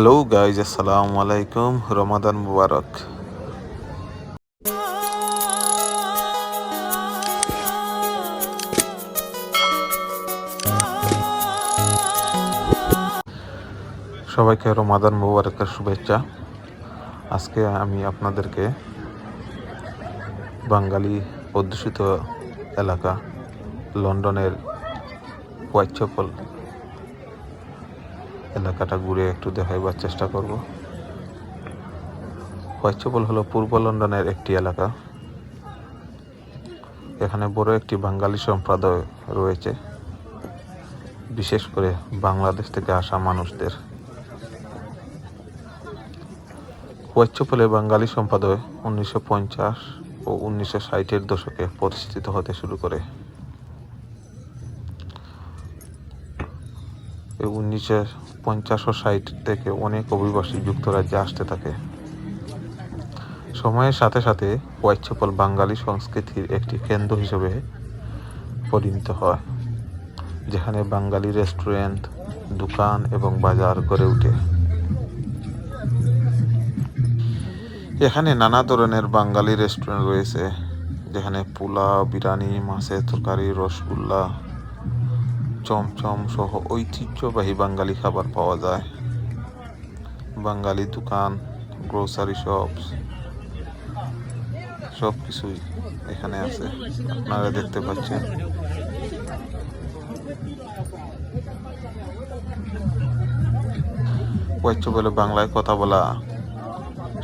Hello guys আসসালামু আলাইকুম রমাদান মুবারক সবাইকে রমাদান মুবারকের শুভেচ্ছা। আজকে আমি আপনাদেরকে বাঙালি অধ্যুষিত এলাকা, লন্ডনের হোয়াইট এলাকাটা ঘুরে একটু দেখাইবার চেষ্টা করব। হোয়াইট চ্যাপল হলো পূর্ব লন্ডনের একটি এলাকা। এখানে বড় একটি বাঙালি সম্প্রদায় রয়েছে। বিশেষ করে বাংলাদেশ থেকে আসা মানুষদের। হোয়াইট চ্যাপলে বাঙালি সম্প্রদায় উনিশশো পঞ্চাশ ও উনিশশো ষাটের দশকে প্রতিষ্ঠিত হতে শুরু করে। উনিশশো পঞ্চাশ ও ষাট থেকে অনেক অভিবাসী যুক্তরাজ্যে আসতে থাকে। সময়ের সাথে সাথে হোয়াইট চ্যাপল বাঙালি সংস্কৃতির একটি কেন্দ্র হিসেবে পরিণত হয়, যেখানে বাঙালি রেস্টুরেন্ট, দোকান এবং বাজার গড়ে ওঠে। এখানে নানা ধরনের বাঙালি রেস্টুরেন্ট রয়েছে, যেখানে পোলাও, বিরিয়ানি, মাছের তরকারি, রসগোল্লা চমচম সহ ঐতিহ্যবাহী বাঙালি খাবার পাওয়া যায়। বাঙালি দোকান গ্রোসারি শপস সব কিছুই এখানে আছে। আপনারা দেখতে পাচ্ছেন। বলে বাংলায় কথা বলা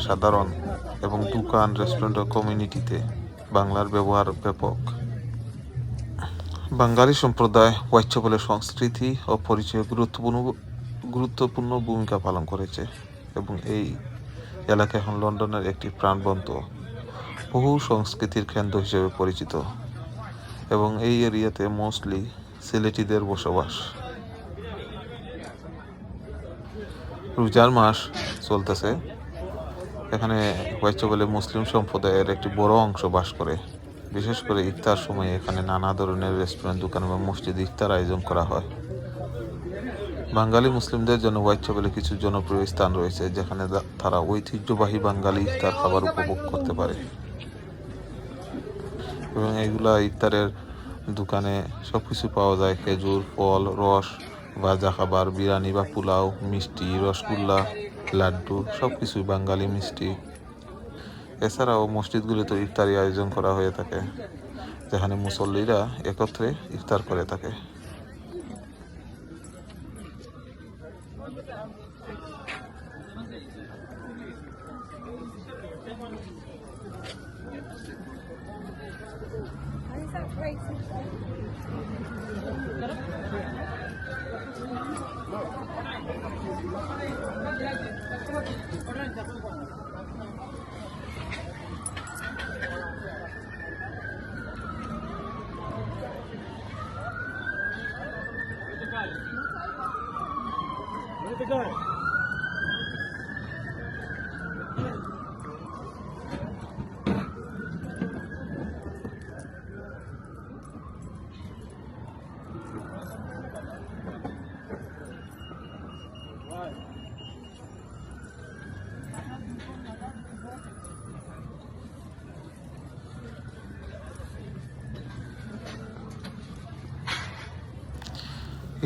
সাধারণ এবং দোকান রেস্টুরেন্ট ও কমিউনিটিতে বাংলার ব্যবহার ব্যাপক। বাঙালি সম্প্রদায় বলে সংস্কৃতি ও পরিচয়ে গুরুত্বপূর্ণ গুরুত্বপূর্ণ ভূমিকা পালন করেছে এবং এই এলাকা এখন লন্ডনের একটি প্রাণবন্ত বহু সংস্কৃতির কেন্দ্র হিসেবে পরিচিত এবং এই এরিয়াতে মোস্টলি সিলেটিদের বসবাস। রোজার মাস চলতেছে। এখানে বলে মুসলিম সম্প্রদায়ের একটি বড় অংশ বাস করে। বিশেষ করে ইফতার সময়ে এখানে নানা ধরনের রেস্টুরেন্ট দোকান এবং মসজিদ ইফতার আয়োজন করা হয়। বাঙালি মুসলিমদের জন্য হোয়াইট চ্যাপেলে কিছু জনপ্রিয় স্থান রয়েছে, যেখানে তারা ঐতিহ্যবাহী বাঙালি ইফতার খাবার উপভোগ করতে পারে। এবং এইগুলা ইফতারের দোকানে সব কিছু পাওয়া যায়। খেজুর, ফল, রস, ভাজা খাবার, বিরিয়ানি বা পোলাও, মিষ্টি, রসগোল্লা, লাড্ডু সব কিছুই বাঙালি মিষ্টি এছাড়াও মসজিদগুলিতে ইফতারি আয়োজন করা হয়ে থাকে যেখানে মুসল্লিরা একত্রে ইফতার করে থাকে।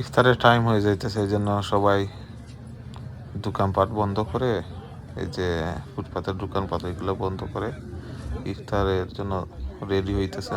ইফতারের টাইম হয়ে যাইতেছে এই জন্য সবাই দোকানপাট বন্ধ করে, এই যে ফুটপাতের দোকানপাট এগুলো বন্ধ করে ইফতারের জন্য রেডি হইতেছে।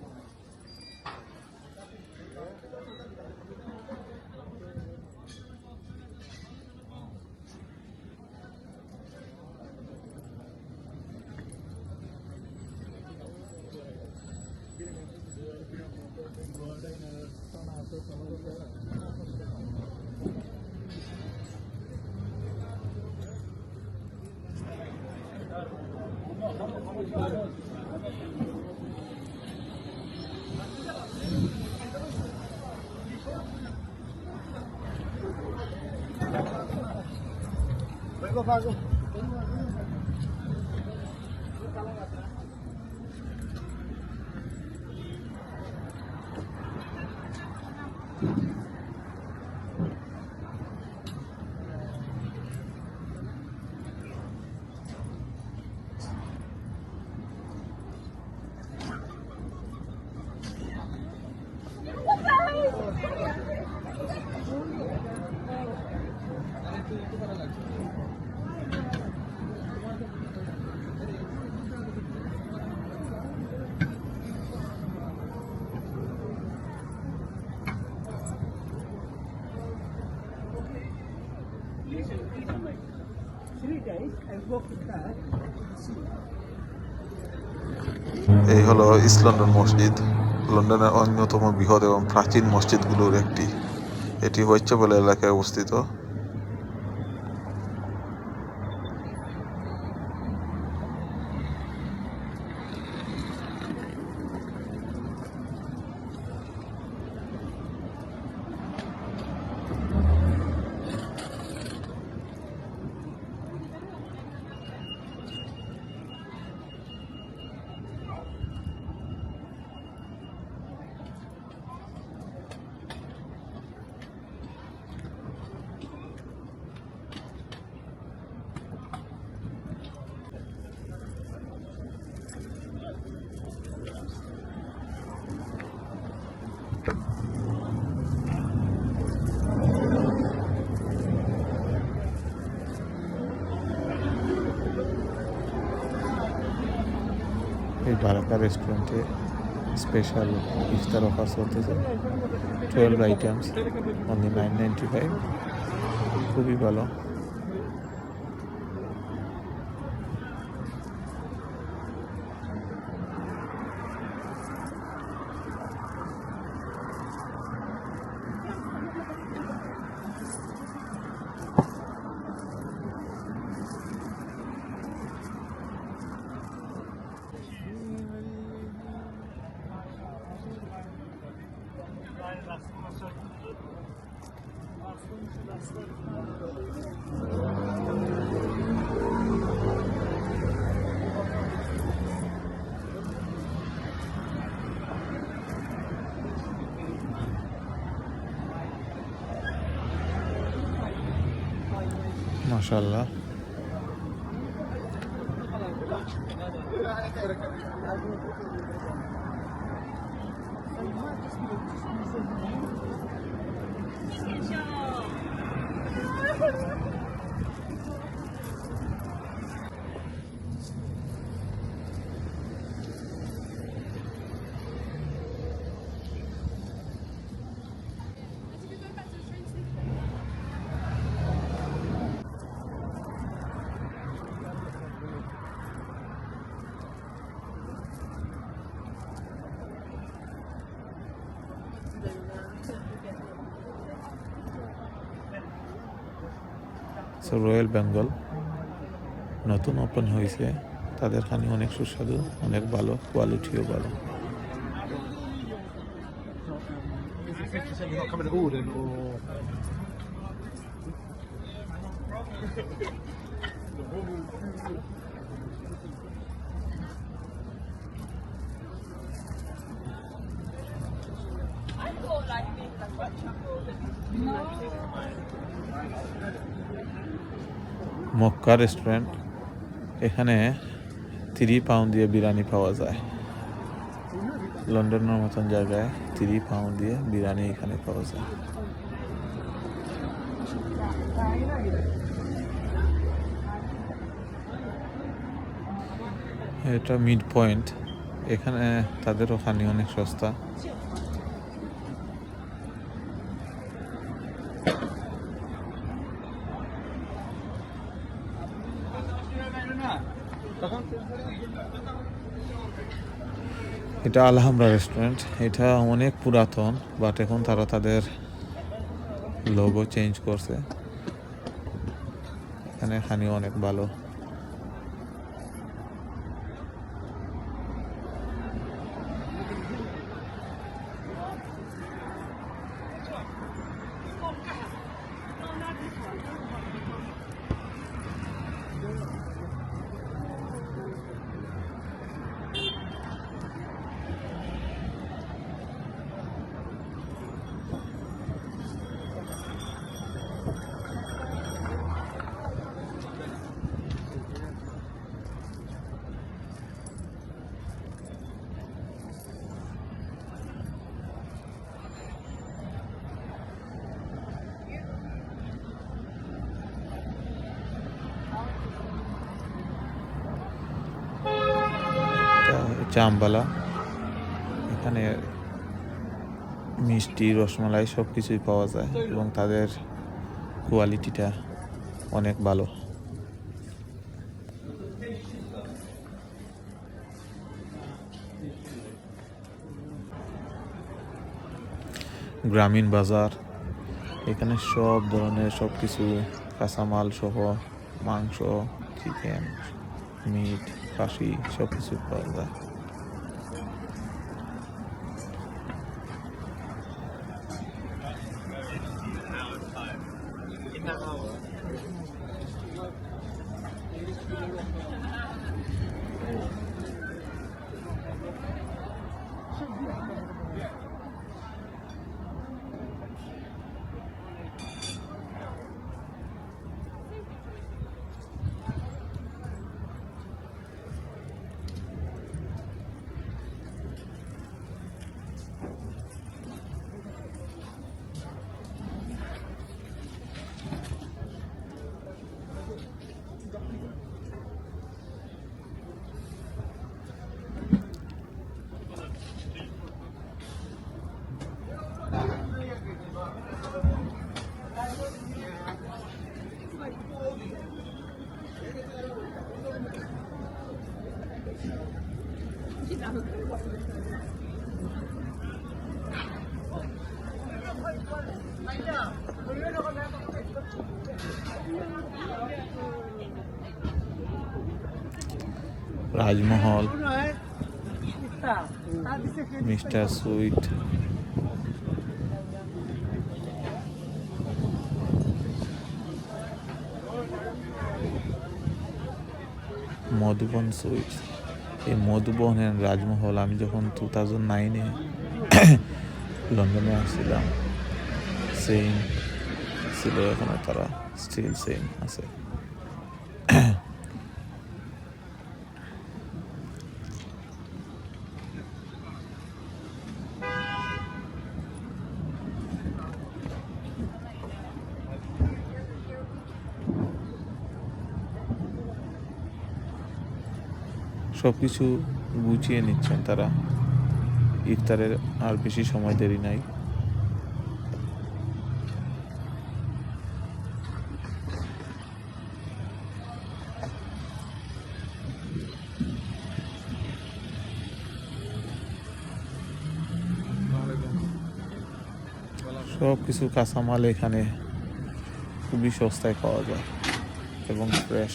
给我发个 হলো ইস্ট লন্ডন মসজিদ। লন্ডনের অন্যতম বৃহৎ এবং প্রাচীন মসজিদগুলোর একটি। এটি হোয়াইটচ্যাপেল এলাকায় অবস্থিত এই বারাকা রেস্টুরেন্টে স্পেশাল ইফতার অফার চলতেছে। Twelve items only nine ninety five খুবই ভালো। মাশাল্লাহ সো রয়্যাল বেঙ্গল। নতুন ওপেন হয়েছে। তাদের খানি অনেক সুস্বাদু, অনেক ভালো কোয়ালিটিও ভালো। Gordon or মক্কা রেস্টুরেন্ট এখানে থ্রি পাউন্ড দিয়ে বিরিয়ানি পাওয়া যায়। লন্ডনের মতন জায়গায় থ্রি পাউন্ড দিয়ে বিরিয়ানি এখানে পাওয়া যায়। এটা মিড পয়েন্ট এখানে তাদের ওখানে অনেক সস্তা। এটা আলহামরা রেস্টুরেন্ট এটা অনেক পুরাতন বাট এখন তারা তাদের লোগো চেঞ্জ করছে। এখানে খানি অনেক ভালো। চামবালা এখানে মিষ্টি, রসমালাই সব কিছুই পাওয়া যায় এবং তাদের কোয়ালিটিটা অনেক ভালো। গ্রামীণ বাজার, এখানে সব ধরনের সব কিছু কাঁচামাল সহ, মাংস চিকেন মিট খাসি সব কিছু পাওয়া যায়। Rajmahal mister sweet. Madhuban sweets. এই মধুবনের রাজমহল, আমি যখন টু থাউজেন্ড নাইনে লন্ডনে আসছিলাম সেম ছিল এখনও তারা স্টিল সেম আছে। সব কিছু গুছিয়ে নিচ্ছেন তারা। ইফতারের আর বেশি সময় দেরি নাই। সব কিছু কাঁচামাল এখানে খুবই সস্তায় পাওয়া যায় এবং ফ্রেশ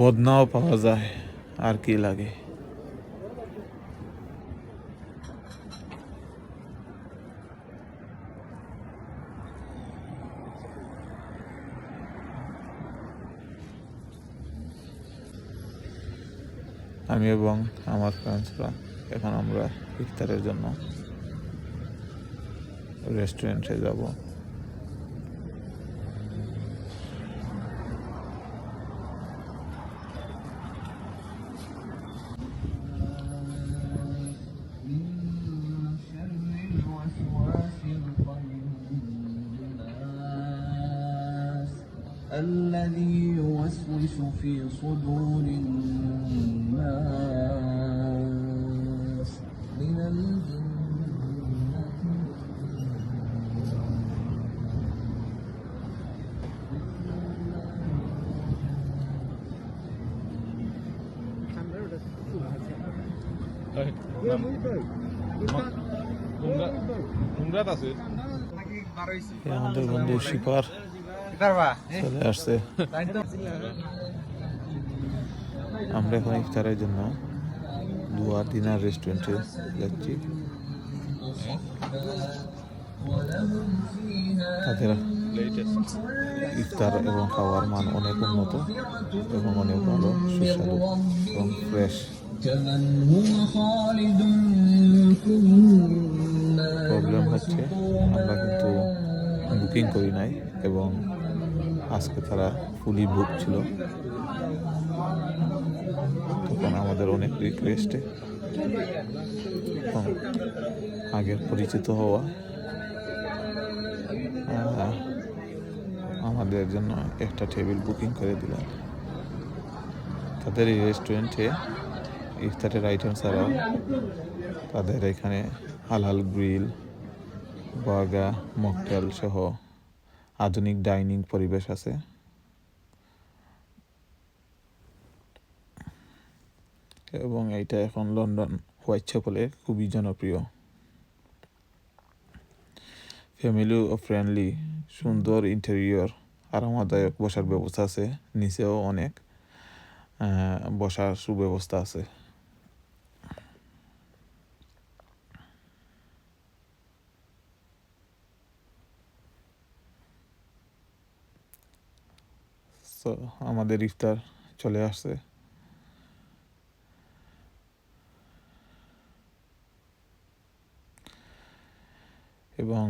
বদনাও পাওয়া যায়, আর কি লাগে? আমি এবং আমার ফ্রেন্ডসরা এখন আমরা ইফতারের জন্য রেস্টুরেন্টে যাব। في صدور الناس من الجنة এই আমাদের বন্ধু শিপার চলে আসছে আমরা এখন ইফতারের জন্য দুয়ার দিনার রেস্টুরেন্টে যাচ্ছি। তাদের ইফতার এবং খাওয়ার মান অনেক উন্নত এবং অনেক ভালো, সুস্বাদু এবং ফ্রেশ প্রবলেম হচ্ছে, আমরা কিন্তু বুকিং করি নাই এবং আজকে তারা ফুলি বুক ছিল। তখন আমাদের অনেক রিকোয়েস্টে আগের পরিচিত হওয়া আমাদের জন্য একটা টেবিল বুকিং করে দিলাম তাদের এই রেস্টুরেন্টে ইফতারের আইটেম ছাড়াও তাদের এখানে হালাল গ্রিল বার্গা মকটেল সহ আধুনিক ডাইনিং পরিবেশ আছে। এবং এইটা এখন লন্ডন হোয়াইট চ্যাপেলে খুবই জনপ্রিয়। ফ্যামিলি ও ফ্রেন্ডলি, সুন্দর ইন্টেরিয়র আরামদায়ক বসার ব্যবস্থা আছে, নিচেও অনেক বসার সুব্যবস্থা আছে। আমাদের ইফতার চলে আসছে। এবং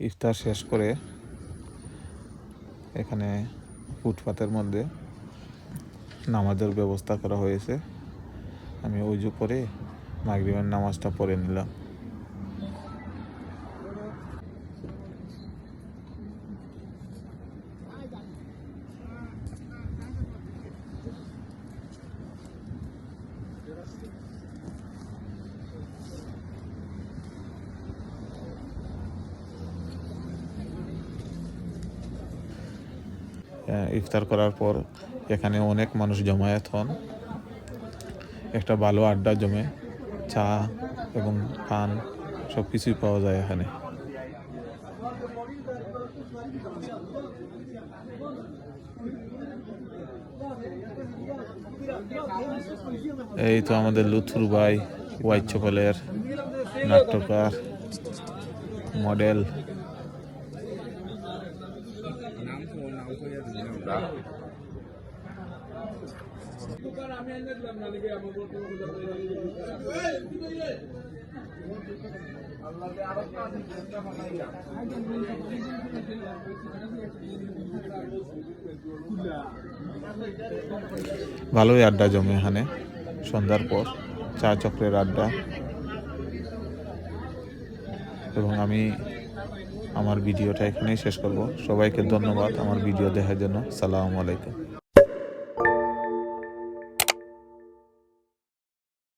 ইফতার শেষ করে এখানে ফুটপাতের মধ্যে নামাজের ব্যবস্থা করা হয়েছে। আমি উজু করে মাগরিবের নামাজটা পড়ে নিলাম। ইফতার করার পর এখানে অনেক মানুষ জমায়েত হন। একটা ভালো আড্ডা জমে, চা এবং পান সব কিছুই পাওয়া যায় এখানে। এই তো আমাদের লুথুর ভাই, হোয়াইট চপলের নাট্যকার মডেল ভালোই আড্ডা জমে এখানে সন্ধ্যার পর চা চক্রের আড্ডা। এবং আমি আমার ভিডিওটা এখানেই শেষ করব। সবাইকে ধন্যবাদ আমার ভিডিও দেখার জন্য। সালামু আলাইকুম।